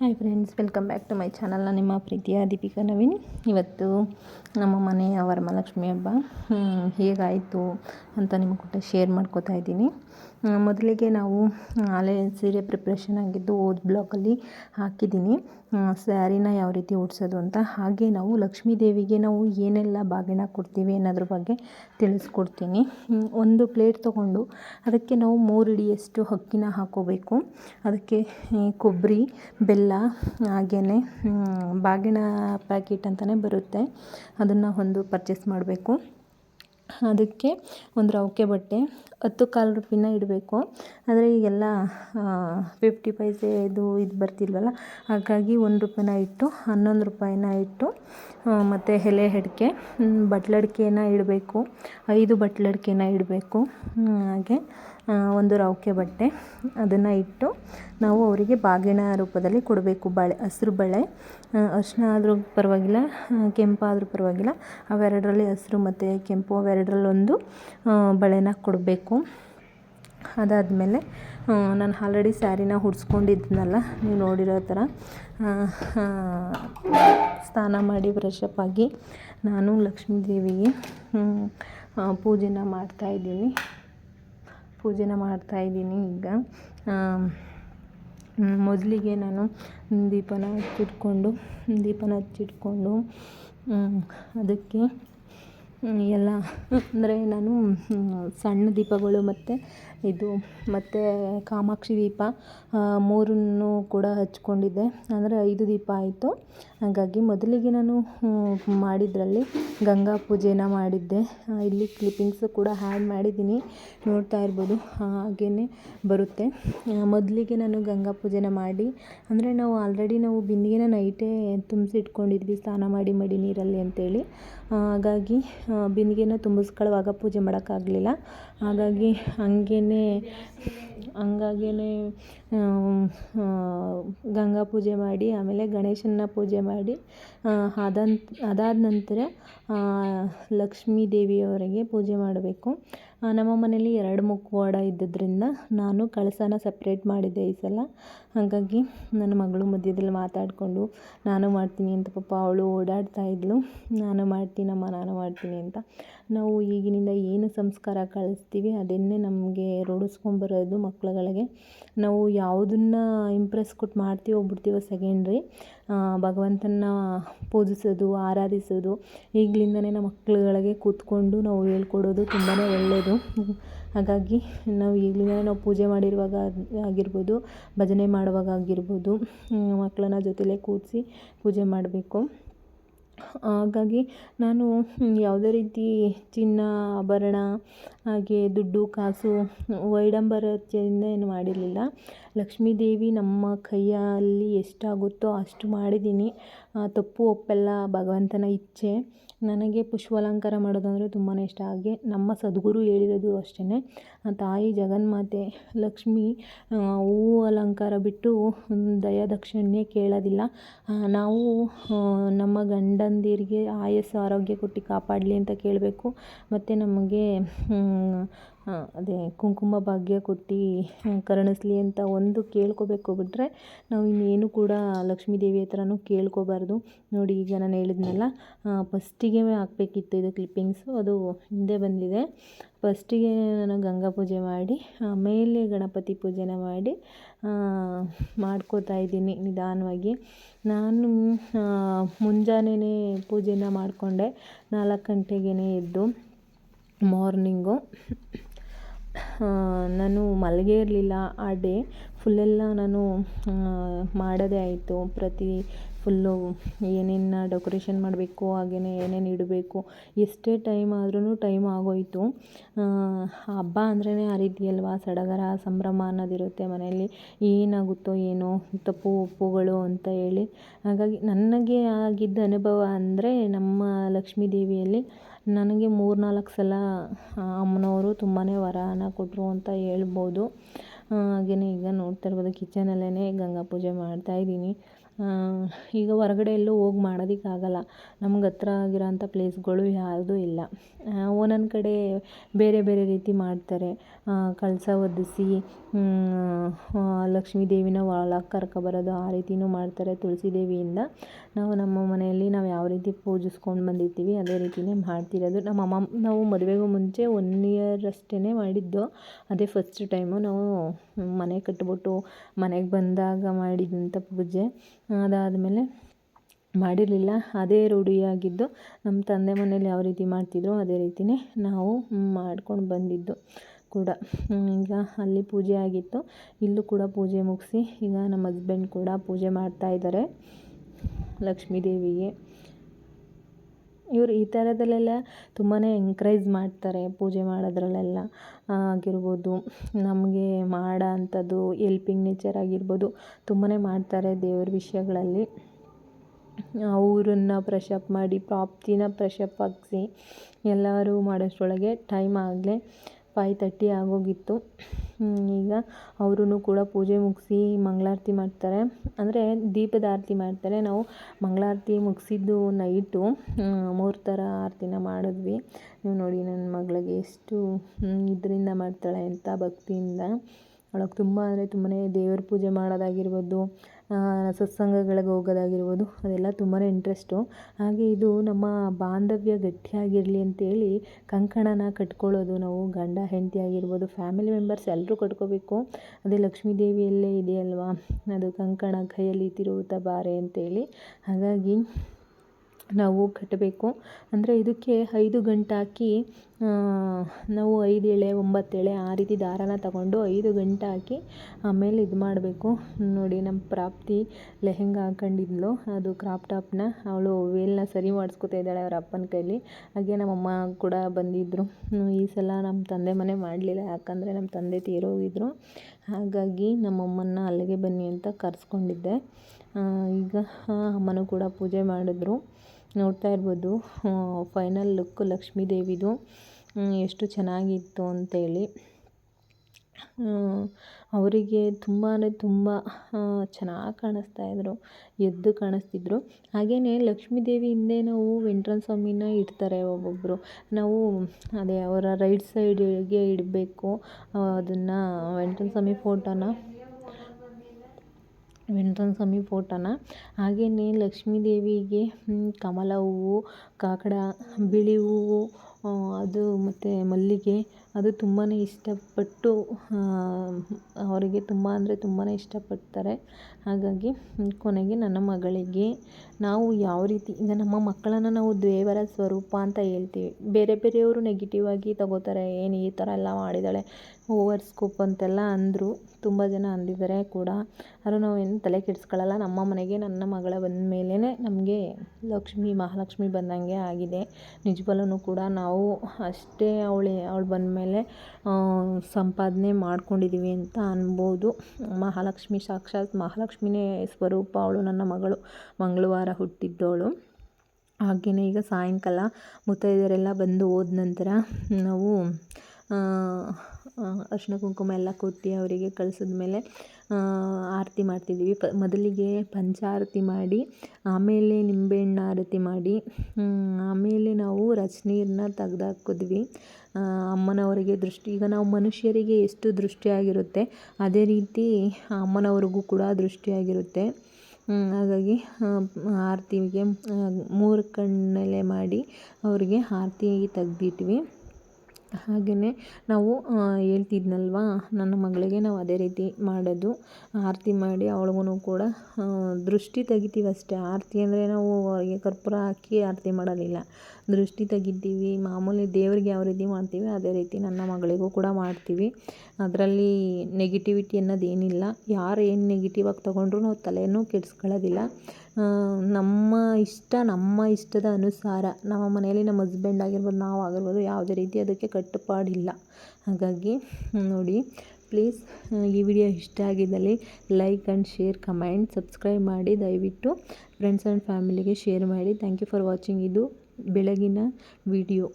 Hi friends welcome back to my channel ನಿಮ್ಮ ಪ್ರೀತಿಯ ದೀಪಿಕಾ ನವೀನ್. ಇವತ್ತು ನಮ್ಮ ಮನೆಯ ವರಮಹಾಲಕ್ಷ್ಮಿ ಹಬ್ಬ. ಹೇಗಾಯಿತು ಅಂತ ನಿಮ್ಮ ಕೂಡ ಶೇರ್ ಮಾಡ್ಕೋತಾ ಇದ್ದೀನಿ. ಮೊದಲಿಗೆ ನಾವು ಹಳೆ ಸೀರೆ ಪ್ರಿಪ್ರೇಷನ್ ಆಗಿದ್ದು ಓದ್ ಬ್ಲಾಕಲ್ಲಿ ಹಾಕಿದ್ದೀನಿ. ಸ್ಯಾರಿನ ಯಾವ ರೀತಿ ಉಡ್ಸೋದು ಅಂತ. ಹಾಗೆ ನಾವು ಲಕ್ಷ್ಮೀ ದೇವಿಗೆ ನಾವು ಏನೆಲ್ಲ ಬಾಗಿನ ಕೊಡ್ತೀವಿ ಅನ್ನೋದ್ರ ಬಗ್ಗೆ ತಿಳಿಸ್ಕೊಡ್ತೀನಿ. ಒಂದು ಪ್ಲೇಟ್ ತೊಗೊಂಡು ಅದಕ್ಕೆ ನಾವು ಮೂರು ಹಿಡಿಯಷ್ಟು ಅಕ್ಕಿನ ಹಾಕ್ಕೋಬೇಕು ಅದಕ್ಕೆ ಕೊಬ್ಬರಿ, ಬೆಲ್ಲ ಹಾಗೆಯೇ ಬಾಗಿನ ಪ್ಯಾಕೆಟ್ ಅಂತಲೇ ಬರುತ್ತೆ. ಅದನ್ನು ಒಂದು ಪರ್ಚೇಸ್ ಮಾಡಬೇಕು. ಅದಕ್ಕೆ ಒಂದು ರವಿಕೆ ಬಟ್ಟೆ, ಹತ್ತು ಕಾಲು ರೂಪಾಯಿನ ಇಡಬೇಕು. ಆದರೆ ಈಗೆಲ್ಲ ಫಿಫ್ಟಿ ಪೈಸೆ ಇದು ಇದು ಬರ್ತಿಲ್ವಲ್ಲ? ಹಾಗಾಗಿ ಒಂದು ರೂಪಾಯಿನ ಇಟ್ಟು, ಹನ್ನೊಂದು ರೂಪಾಯಿನ ಇಟ್ಟು ಮತ್ತು ಎಲೆ ಅಡಿಕೆ ಬಟ್ಲಡಿಕೆನ ಇಡಬೇಕು. ಐದು ಬಟ್ಲಡ್ಕೆನ ಇಡಬೇಕು. ಹಾಗೆ ಒಂದು ರವಿಕೆ ಬಟ್ಟೆ ಅದನ್ನು ಇಟ್ಟು ನಾವು ಅವರಿಗೆ ಬಾಗಿನ ರೂಪದಲ್ಲಿ ಕೊಡಬೇಕು. ಬಳೆ, ಹಸಿರು ಬಳೆ. ಅರಿಶಿನ ಆದರೂ ಪರವಾಗಿಲ್ಲ ಕೆಂಪಾದರೂ ಪರವಾಗಿಲ್ಲ. ಅವೆರಡರಲ್ಲಿ ಹಸಿರು ಮತ್ತು ಕೆಂಪು ಅವೆರಡರಲ್ಲೊಂದು ಬಳೆನ ಕೊಡಬೇಕು. ಅದಾದಮೇಲೆ ನಾನು ಆಲ್ರೆಡಿ ಸ್ಯಾರಿನ ಉಡ್ಸ್ಕೊಂಡಿದ್ನಲ್ಲ ನೀವು ನೋಡಿರೋ ಥರ ಸ್ನಾನ ಮಾಡಿ ಅಪ್ ಆಗಿ ನಾನು ಲಕ್ಷ್ಮೀ ದೇವಿಗೆ ಪೂಜೆನ ಮಾಡ್ತಾಯಿದ್ದೀನಿ ಪೂಜೆನ ಮಾಡ್ತಾಯಿದ್ದೀನಿ ಈಗ. ಮೊದಲಿಗೆ ನಾನು ದೀಪನ ಹಚ್ಚಿಟ್ಕೊಂಡು ದೀಪನ ಹಚ್ಚಿಟ್ಕೊಂಡು ಅದಕ್ಕೆ ಎಲ್ಲ ಅಂದರೆ ನಾನು ಸಣ್ಣ ದೀಪಗಳು ಮತ್ತು ಇದು ಮತ್ತು ಕಾಮಾಕ್ಷಿ ದೀಪ ಮೂರನ್ನು ಕೂಡ ಹಚ್ಕೊಂಡಿದ್ದೆ. ಅಂದರೆ ಐದು ದೀಪ ಆಯಿತು. ಹಾಗಾಗಿ ಮೊದಲಿಗೆ ನಾನು ಮಾಡಿದ್ರಲ್ಲಿ ಗಂಗಾ ಪೂಜೆನ ಮಾಡಿದ್ದೆ. ಇಲ್ಲಿ ಕ್ಲಿಪ್ಪಿಂಗ್ಸು ಕೂಡ ಹ್ಯಾಡ್ ಮಾಡಿದ್ದೀನಿ. ನೋಡ್ತಾ ಇರ್ಬೋದು ಹಾಗೇ ಬರುತ್ತೆ. ಮೊದಲಿಗೆ ನಾನು ಗಂಗಾ ಪೂಜೆನ ಮಾಡಿ, ಅಂದರೆ ನಾವು ಆಲ್ರೆಡಿ ನಾವು ಬಿಂದಿಗೆನ ನೈಟೇ ತುಂಬಿಸಿ ಇಟ್ಕೊಂಡಿದ್ವಿ ಸ್ನಾನ ಮಾಡಿ ಮಡಿ ನೀರಲ್ಲಿ ಅಂತೇಳಿ. ಹಾಗಾಗಿ ಬಿಂದಿಗೆನ ತುಂಬಿಸ್ಕೊಳ್ಳುವಾಗ ಪೂಜೆ ಮಾಡೋಕ್ಕಾಗಲಿಲ್ಲ. ಹಾಗಾಗಿ ಹಂಗೇ ಹಂಗಾಗೇ ಗಂಗಾ ಪೂಜೆ ಮಾಡಿ, ಆಮೇಲೆ ಗಣೇಶನ ಪೂಜೆ ಮಾಡಿ ಅದಂತ, ಅದಾದ ನಂತರ ಲಕ್ಷ್ಮೀ ದೇವಿಯವರಿಗೆ ಪೂಜೆ ಮಾಡಬೇಕು. ನಮ್ಮ ಮನೇಲಿ ಎರಡು ಮುಖವಾಡ ಇದ್ದಿದ್ದರಿಂದ ನಾನು ಕಳಸನ ಸಪ್ರೇಟ್ ಮಾಡಿದ್ದೆ ಈ ಸಲ. ಹಾಗಾಗಿ ನನ್ನ ಮಗಳು ಮಧ್ಯದಲ್ಲಿ ಮಾತಾಡಿಕೊಂಡು, ನಾನು ಮಾಡ್ತೀನಿ ಅಂತ ಪಾಪ ಅವಳು ಓಡಾಡ್ತಾ ಇದ್ಳು ನಾನು ಮಾಡ್ತೀನಮ್ಮ, ನಾನು ಮಾಡ್ತೀನಿ ಅಂತ. ನಾವು ಈಗಿನಿಂದ ಏನು ಸಂಸ್ಕಾರ ಕಳಿಸ್ತೀವಿ, ಅದನ್ನೇ ನಮಗೆ ರೂಢಿಸ್ಕೊಂಬರೋದು ಮಕ್ಳುಗಳಿಗೆ. ನಾವು ಯಾವುದನ್ನು ಇಂಪ್ರೆಸ್ ಕೊಟ್ಟು ಮಾಡ್ತೀವೋ ಬಿಡ್ತೀವೋ ಸೆಕೆಂಡ್ರಿ ಭಗವಂತನ ಪೂಜಿಸೋದು, ಆರಾಧಿಸೋದು, ಈಗಲಿಂದನೇ ನಮ್ಮ ಮಕ್ಳುಗಳಿಗೆ ಕೂತ್ಕೊಂಡು ನಾವು ಹೇಳ್ಕೊಡೋದು ತುಂಬಾ ಒಳ್ಳೆಯದು ಹಾಗಾಗಿ ನಾವು ಈಗಲೇ ನಾವು ಪೂಜೆ ಮಾಡಿರುವಾಗ ಆಗಿರ್ಬೋದು, ಭಜನೆ ಮಾಡುವಾಗ ಆಗಿರ್ಬೋದು ಮಕ್ಕಳನ್ನ ಜೊತೆಲೇ ಕೂರಿಸಿ ಪೂಜೆ ಮಾಡಬೇಕು. ಹಾಗಾಗಿ ನಾನು ಯಾವುದೇ ರೀತಿ ಚಿನ್ನ, ಆಭರಣ ಹಾಗೆ ದುಡ್ಡು, ಕಾಸು, ವೈಡಂಬರತೆಯಿಂದ ಏನು ಮಾಡಿರಲಿಲ್ಲ. ಲಕ್ಷ್ಮೀ ದೇವಿ ನಮ್ಮ ಕೈಯಲ್ಲಿ ಎಷ್ಟಾಗುತ್ತೋ ಅಷ್ಟು ಮಾಡಿದ್ದೀನಿ. ತಪ್ಪು ಒಪ್ಪೆಲ್ಲ ಭಗವಂತನ ಇಚ್ಛೆ. ನನಗೆ ಪುಷ್ಪಾಲಂಕಾರ ಮಾಡೋದಂದರೆ ತುಂಬಾ ಇಷ್ಟ. ಹಾಗೆ ನಮ್ಮ ಸದ್ಗುರು ಹೇಳಿರೋದು ಅಷ್ಟೇ ತಾಯಿ ಜಗನ್ಮಾತೆ, ಲಕ್ಷ್ಮಿ ಹೂವು ಅಲಂಕಾರ ಬಿಟ್ಟು ದಯಾ ಕೇಳೋದಿಲ್ಲ. ನಾವು ನಮ್ಮ ಗಂಡಂದಿರಿಗೆ ಆಯಸ್ಸು, ಆರೋಗ್ಯ ಕೊಟ್ಟು ಕಾಪಾಡಲಿ ಅಂತ ಕೇಳಬೇಕು. ಮತ್ತು ನಮಗೆ ಅದೇ ಕುಂಕುಮ ಭಾಗ್ಯ ಕೊಟ್ಟು ಕರುಣಿಸ್ಲಿ ಅಂತ ಒಂದು ಕೇಳ್ಕೋಬೇಕು. ಬಿಟ್ಟರೆ ನಾವು ಇನ್ನೇನು ಕೂಡ ಲಕ್ಷ್ಮೀ ದೇವಿ ಹತ್ರನೂ ಕೇಳ್ಕೋಬಾರ್ದು. ನೋಡಿ ಈಗ ನಾನು ಹೇಳಿದ್ನಲ್ಲ ಫಸ್ಟಿಗೆ ಹಾಕಬೇಕಿತ್ತು ಇದು ಕ್ಲಿಪ್ಪಿಂಗ್ಸು ಅದು ಹಿಂದೆ ಬಂದಿದೆ. ಫಸ್ಟಿಗೆ ನಾನು ಗಂಗಾ ಪೂಜೆ ಮಾಡಿ, ಆಮೇಲೆ ಗಣಪತಿ ಪೂಜೆನ ಮಾಡಿ ಮಾಡ್ಕೋತಾ ಇದ್ದೀನಿ ನಿಧಾನವಾಗಿ. ನಾನು ಮುಂಜಾನೆಯೇ ಪೂಜೆನ ಮಾಡಿಕೊಂಡೆ. ನಾಲ್ಕು ಗಂಟೆಗೇ ಎದ್ದು. ಮಾರ್ನಿಂಗು ನಾನು ಮಲಗೇ ಇರಲಿಲ್ಲ ಆ ಡೇ ಫುಲ್ಲೆಲ್ಲ ನಾನು ಮಾಡೋದೇ ಆಯಿತು. ಪ್ರತಿ ಫುಲ್ಲು ಏನೇನು ಡೆಕೋರೇಷನ್ ಮಾಡಬೇಕು ಹಾಗೆಯೇ ಏನೇನು ಇಡಬೇಕು, ಎಷ್ಟೇ ಟೈಮ್ ಆದ್ರೂ ಟೈಮ್ ಆಗೋಯಿತು. ಹಬ್ಬ ಅಂದ್ರೇ ಆ ರೀತಿ ಅಲ್ವಾ? ಸಡಗರ, ಸಂಭ್ರಮ ಅನ್ನೋದಿರುತ್ತೆ ಮನೆಯಲ್ಲಿ. ಏನಾಗುತ್ತೋ ಏನೋ ತಪ್ಪು ಒಪ್ಪುಗಳು ಅಂತ ಹೇಳಿ. ಹಾಗಾಗಿ ನನಗೆ ಆಗಿದ್ದ ಅನುಭವ ಅಂದರೆ ನಮ್ಮ ಲಕ್ಷ್ಮೀ ದೇವಿಯಲ್ಲಿ ನನಗೆ ಮೂರು ನಾಲ್ಕು ಸಲ ಅಮ್ಮನವರು ತುಂಬಾ ವರಾನ ಕೊಟ್ಟರು ಅಂತ ಹೇಳ್ಬೋದು. ಹಾಗೆಯೇ ಈಗ ನೋಡ್ತಾ ಇರ್ಬೋದು ಕಿಚನಲ್ಲೇ ಗಂಗಾ ಪೂಜೆ ಮಾಡ್ತಾಯಿದ್ದೀನಿ ಈಗ ಹೊರಗಡೆ ಎಲ್ಲೂ ಹೋಗಿ ಮಾಡೋದಕ್ಕಾಗಲ್ಲ. ನಮ್ಗೆ ಹತ್ರ ಆಗಿರೋಂಥ ಪ್ಲೇಸ್ಗಳು ಯಾವುದೂ ಇಲ್ಲ. ಒಂದೊಂದು ಕಡೆ ಬೇರೆ ಬೇರೆ ರೀತಿ ಮಾಡ್ತಾರೆ. ಕಳಸ ಒದಿಸಿ ಲಕ್ಷ್ಮೀ ದೇವಿನ ಒಳಗೆ ಕರ್ಕೊಬರೋದು ಆ ರೀತಿಯೂ ಮಾಡ್ತಾರೆ ತುಳಸಿ ದೇವಿಯಿಂದ. ನಾವು ನಮ್ಮ ಮನೆಯಲ್ಲಿ ನಾವು ಯಾವ ರೀತಿ ಪೂಜಿಸ್ಕೊಂಡು ಬಂದಿರ್ತೀವಿ, ಅದೇ ರೀತಿಯೇ ಮಾಡ್ತಿರೋದು. ನಮ್ಮ ಅಮ್ಮ, ನಾವು ಮದುವೆಗೂ ಮುಂಚೆ ಒನ್ ಇಯರ್ ಅಷ್ಟೇ ಮಾಡಿದ್ದು. ಅದೇ ಫಸ್ಟ್ ಟೈಮು ನಾವು ಮನೆ ಕಟ್ಬಿಟ್ಟು ಮನೆಗೆ ಬಂದಾಗ ಮಾಡಿದಂಥ ಪೂಜೆ. ಅದಾದಮೇಲೆ ಮಾಡಿರಲಿಲ್ಲ. ಅದೇ ರೂಢಿಯಾಗಿದ್ದು ನಮ್ಮ ತಂದೆ ಮನೇಲಿ ಯಾವ ರೀತಿ ಮಾಡ್ತಿದ್ರೋ ಅದೇ ರೀತಿಯೇ ನಾವು ಮಾಡ್ಕೊಂಡು ಬಂದಿದ್ದು ಕೂಡ. ಈಗ ಅಲ್ಲಿ ಪೂಜೆ ಆಗಿತ್ತು. ಇಲ್ಲೂ ಕೂಡ ಪೂಜೆ ಮುಗಿಸಿ ಈಗ ನಮ್ಮ ಹಸ್ಬೆಂಡ್ ಕೂಡ ಪೂಜೆ ಮಾಡ್ತಾ ಇದ್ದಾರೆ ಲಕ್ಷ್ಮೀ ದೇವಿಗೆ. ಇವರು ಈ ಥರದಲ್ಲೆಲ್ಲ ತುಂಬಾ ಎಂಕ್ರೇಜ್ ಮಾಡ್ತಾರೆ ಪೂಜೆ ಮಾಡೋದ್ರಲ್ಲೆಲ್ಲ. ಆಗಿರ್ಬೋದು ನಮಗೆ ಮಾಡೋ ಅಂಥದ್ದು ಎಲ್ಪಿಂಗ್ ನೇಚರ್ ಆಗಿರ್ಬೋದು. ತುಂಬಾ ಮಾಡ್ತಾರೆ ದೇವ್ರ ವಿಷಯಗಳಲ್ಲಿ. ಊರನ್ನು ಪ್ರೆಶಪ್ ಮಾಡಿ, ಪ್ರಾಪ್ತಿನ ಪ್ರೆಶಪ್ ಆಗಿಸಿ ಎಲ್ಲರೂ ಮಾಡೋಷ್ಟರೊಳಗೆ ಟೈಮ್ ಆಗಲೇ ಫೈ ತರ್ಟಿ ಆಗೋಗಿತ್ತು. ಈಗ ಅವರೂ ಕೂಡ ಪೂಜೆ ಮುಗಿಸಿ ಮಂಗಳಾರತಿ ಮಾಡ್ತಾರೆ. ಅಂದರೆ ದೀಪದ ಆರತಿ ಮಾಡ್ತಾರೆ. ನಾವು ಮಂಗಳಾರತಿ ಮುಗಿಸಿದ್ದು ನೈಟು. ಮೂರು ಥರ ಆರತಿನ ಮಾಡಿದ್ವಿ. ನೀವು ನೋಡಿ ನನ್ನ ಮಗಳಿಗೆ ಎಷ್ಟು ಇದರಿಂದ ಮಾಡ್ತಾಳೆ ಅಂತ ಭಕ್ತಿಯಿಂದ. ಅವಳಿಗೆ ತುಂಬ ಅಂದರೆ ತುಂಬಾ ದೇವ್ರ ಪೂಜೆ ಮಾಡೋದಾಗಿರ್ಬೋದು ಸತ್ಸಂಗಗಳಿಗೆ ಹೋಗೋದಾಗಿರ್ಬೋದು, ಅದೆಲ್ಲ ತುಂಬಾ ಇಂಟ್ರೆಸ್ಟು ಹಾಗೆ ಇದು ನಮ್ಮ ಬಾಂಧವ್ಯ ಗಟ್ಟಿಯಾಗಿರಲಿ ಅಂತೇಳಿ ಕಂಕಣನ ಕಟ್ಕೊಳ್ಳೋದು, ನಾವು ಗಂಡ, ಹೆಂಡತಿ ಆಗಿರ್ಬೋದು ಫ್ಯಾಮಿಲಿ ಮೆಂಬರ್ಸ್ ಎಲ್ಲರೂ ಕಟ್ಕೋಬೇಕು. ಅದೇ ಲಕ್ಷ್ಮೀ ದೇವಿಯಲ್ಲೇ ಇದೆಯಲ್ವಾ? ಅದು ಕಂಕಣ ಕೈಯಲ್ಲಿ ತಿರುವುತ್ತ ಬಾರೆ ಅಂತೇಳಿ. ಹಾಗಾಗಿ ನಾವು ಕಟ್ಟಬೇಕು. ಅಂದರೆ ಇದಕ್ಕೆ ಐದು ಗಂಟು ಹಾಕಿ ನಾವು ಐದು ಎಳೆ ಒಂಬತ್ತು ಎಳೆ ಆ ರೀತಿ ದಾರಾನ ತಗೊಂಡು ಐದು ಗಂಟು ಹಾಕಿ ಆಮೇಲೆ ಇದು ಮಾಡಬೇಕು. ನೋಡಿ ನಮ್ಮ ಪ್ರಾಪ್ತಿ ಲೆಹೆಂಗಾ ಹಾಕೊಂಡಿದ್ಲು. ಅದು ಕ್ರಾಪ್ ಟಾಪ್ನ ಅವಳು ವೇಲ್ನ ಸರಿ ಮಾಡಿಸ್ಕೊತಾ ಇದ್ದಾಳೆ ಅವ್ರ ಅಪ್ಪನ ಕೈಲಿ. ಹಾಗೆ ನಮ್ಮಮ್ಮ ಕೂಡ ಬಂದಿದ್ದರು ಈ ಸಲ ನಮ್ಮ ತಂದೆ ಮನೆ ಮಾಡಲಿಲ್ಲ. ಯಾಕಂದರೆ ನಮ್ಮ ತಂದೆ ತೀರೋಗಿದ್ರು ಹಾಗಾಗಿ ನಮ್ಮಮ್ಮನ್ನ ಅಲ್ಲಿಗೆ ಬನ್ನಿ ಅಂತ ಕರೆಸ್ಕೊಂಡಿದ್ದೆ. ಈಗ ಅಮ್ಮನೂ ಕೂಡ ಪೂಜೆ ಮಾಡಿದ್ರು. ನೋಡ್ತಾ ಇರ್ಬೋದು. ಫೈನಲ್ ಲುಕ್ ಲಕ್ಷ್ಮೀ ದೇವಿದು. ಎಷ್ಟು ಚೆನ್ನಾಗಿತ್ತು ಅಂತೇಳಿ. ಅವರಿಗೆ ತುಂಬ ಅಂದರೆ ತುಂಬ ಚೆನ್ನಾಗಿ ಕಾಣಿಸ್ತಾ ಇದ್ದರು ಎದ್ದು ಕಾಣಿಸ್ತಿದ್ರು. ಹಾಗೆಯೇ ಲಕ್ಷ್ಮೀ ದೇವಿ ಹಿಂದೆ ನಾವು ವೆಂಟ್ರನ್ ಸ್ವಾಮಿನ ಇಡ್ತಾರೆ ಒಬ್ಬೊಬ್ಬರು ನಾವು ಅದೇ ಅವರ ರೈಟ್ ಸೈಡಿಗೆ ಇಡಬೇಕು. ಅದನ್ನು ವೆಂಟ್ರನ್ ಸ್ವಾಮಿ ಫೋಟೋನ ವೆಂಟ್ರನ ಸ್ವಾಮಿ ಫೋಟೋನ. ಹಾಗೆಯೇ ಲಕ್ಷ್ಮೀ ದೇವಿಗೆ ಕಮಲ ಹೂವು ಕಾಕಡ ಬಿಳಿ ಹೂವು ಅದು ಮತ್ತು ಮಲ್ಲಿಗೆ ಅದು ತುಂಬಾ ಇಷ್ಟಪಟ್ಟು ಅವರಿಗೆ ತುಂಬ ಅಂದರೆ ತುಂಬಾ ಇಷ್ಟಪಡ್ತಾರೆ. ಹಾಗಾಗಿ ಕೊನೆಗೆ ನನ್ನ ಮಗಳಿಗೆ ನಾವು ಯಾವ ರೀತಿ, ಈಗ ನಮ್ಮ ಮಕ್ಕಳನ್ನು ನಾವು ದೇವರ ಸ್ವರೂಪ ಅಂತ ಹೇಳ್ತೀವಿ. ಬೇರೆ ಬೇರೆಯವರು ನೆಗೆಟಿವ್ ಆಗಿ ತಗೋತಾರೆ, ಏನು ಈ ಥರ ಎಲ್ಲ ಮಾಡಿದ್ದಾಳೆ ಓವರ್ ಸ್ಕೋಪ್ ಅಂತೆಲ್ಲ ಅಂದರು, ತುಂಬ ಜನ ಅಂದಿದ್ದಾರೆ ಕೂಡ. ಆದರೂ ನಾವೇನು ತಲೆ ಕೆಡಿಸ್ಕೊಳ್ಳಲ್ಲ ನಮ್ಮ ಮನೆಗೆ ನನ್ನ ಮಗಳ ಬಂದ ಮೇಲೇ ನಮಗೆ ಲಕ್ಷ್ಮಿ, ಮಹಾಲಕ್ಷ್ಮಿ ಬಂದಂಗೆ ಆಗಿದೆ. ನಿಜವಾಗ್ಲೂ ಕೂಡ ನಾವು ಅಷ್ಟೇ ಅವಳೆ, ಅವಳು ಬಂದಮೇಲೆ ಸಂಪಾದನೆ ಮಾಡ್ಕೊಂಡಿದ್ದೀವಿ ಅಂತ ಅನ್ಬೋದು. ಮಹಾಲಕ್ಷ್ಮಿ ಸಾಕ್ಷಾತ್ ಮಹಾಲಕ್ಷ್ಮಿನೇ ಸ್ವರೂಪ. ಅವಳು ನನ್ನ ಮಗಳು. ಮಂಗಳವಾರ ಹುಟ್ಟಿದ್ದವಳು. ಹಾಗೆಯೇ ಈಗ ಸಾಯಂಕಾಲ ಮುತ್ತೈದೆಯರೆಲ್ಲ ಬಂದು ಹೋದ ನಂತರ ನಾವು ಅರಿಶಿನ ಕುಂಕುಮ ಎಲ್ಲ ಕೊಟ್ಟು ಅವರಿಗೆ ಕಳ್ಸಿದ ಮೇಲೆ ಆರತಿ ಮಾಡ್ತಿದ್ದೀವಿ ಪ, ಮೊದಲಿಗೆ ಪಂಚಾರತಿ ಮಾಡಿ, ಆಮೇಲೆ ನಿಂಬೆಹಣ್ಣು ಆರತಿ ಮಾಡಿ ಆಮೇಲೆ ನಾವು ರಚನೀರನ್ನ ತೆಗ್ದಾಕಿದ್ವಿ ಅಮ್ಮನವರಿಗೆ ದೃಷ್ಟಿ, ಈಗ ನಾವು ಮನುಷ್ಯರಿಗೆ ಎಷ್ಟು ದೃಷ್ಟಿಯಾಗಿರುತ್ತೆ ಅದೇ ರೀತಿ ಅಮ್ಮನವ್ರಿಗೂ ಕೂಡ ದೃಷ್ಟಿಯಾಗಿರುತ್ತೆ ಹಾಗಾಗಿ ಆರತಿಗೆ ಮೂರು ಕಣ್ಣಲ್ಲೇ ಮಾಡಿ ಅವರಿಗೆ ಆರತಿ ತೆಗ್ದಿಟ್ವಿ. ಹಾಗೆಯೇ ನಾವು ಹೇಳ್ತಿದ್ನಲ್ವ, ನನ್ನ ಮಗಳಿಗೆ ನಾವು ಅದೇ ರೀತಿ ಮಾಡೋದು, ಆರತಿ ಮಾಡಿ ಅವಳಿಗೂ ಕೂಡ ದೃಷ್ಟಿ ತೆಗಿತೀವಿ ಅಷ್ಟೇ ಆರತಿ ಅಂದರೆ ನಾವು ಅವರಿಗೆ ಕರ್ಪೂರ ಹಾಕಿ ಆರತಿ ಮಾಡೋದಿಲ್ಲ ದೃಷ್ಟಿ ತೆಗಿತೀವಿ, ಮಾಮೂಲಿ ದೇವ್ರಿಗೆ ಯಾವ ರೀತಿ ಮಾಡ್ತೀವಿ, ಅದೇ ರೀತಿ ನನ್ನ ಮಗಳಿಗೂ ಕೂಡ ಮಾಡ್ತೀವಿ. ಅದರಲ್ಲಿ ನೆಗೆಟಿವಿಟಿ ಅನ್ನೋದೇನಿಲ್ಲ ಯಾರು ಏನು ನೆಗೆಟಿವ್ ಆಗಿ ತೊಗೊಂಡ್ರು ನಾವು ತಲೆಯನ್ನು ಕೆಡಿಸ್ಕೊಳ್ಳೋದಿಲ್ಲ. ನಮ್ಮ ಇಷ್ಟ, ನಮ್ಮ ಇಷ್ಟದ ಅನುಸಾರ ನಮ್ಮ ಮನೆಯಲ್ಲಿ ನಮ್ಮ ಹಸ್ಬೆಂಡ್ ಆಗಿರ್ಬೋದು, ನಾವು ಆಗಿರ್ಬೋದು, ಯಾವುದೇ ರೀತಿ ಅದಕ್ಕೆ ಕಟ್ಟುಪಾಡಿಲ್ಲ. ಹಾಗಾಗಿ ನೋಡಿ ಪ್ಲೀಸ್ ಈ ವಿಡಿಯೋ ಇಷ್ಟ ಆಗಿದ್ದಲ್ಲಿ like and share comment subscribe ಮಾಡಿ, ದಯವಿಟ್ಟು ಫ್ರೆಂಡ್ಸ್ ಆ್ಯಂಡ್ ಫ್ಯಾಮಿಲಿಗೆ ಶೇರ್ ಮಾಡಿ. ಥ್ಯಾಂಕ್ ಯು ಫಾರ್ ವಾಚಿಂಗ್ ಇದು ಬೆಳಗಿನ ವಿಡಿಯೋ.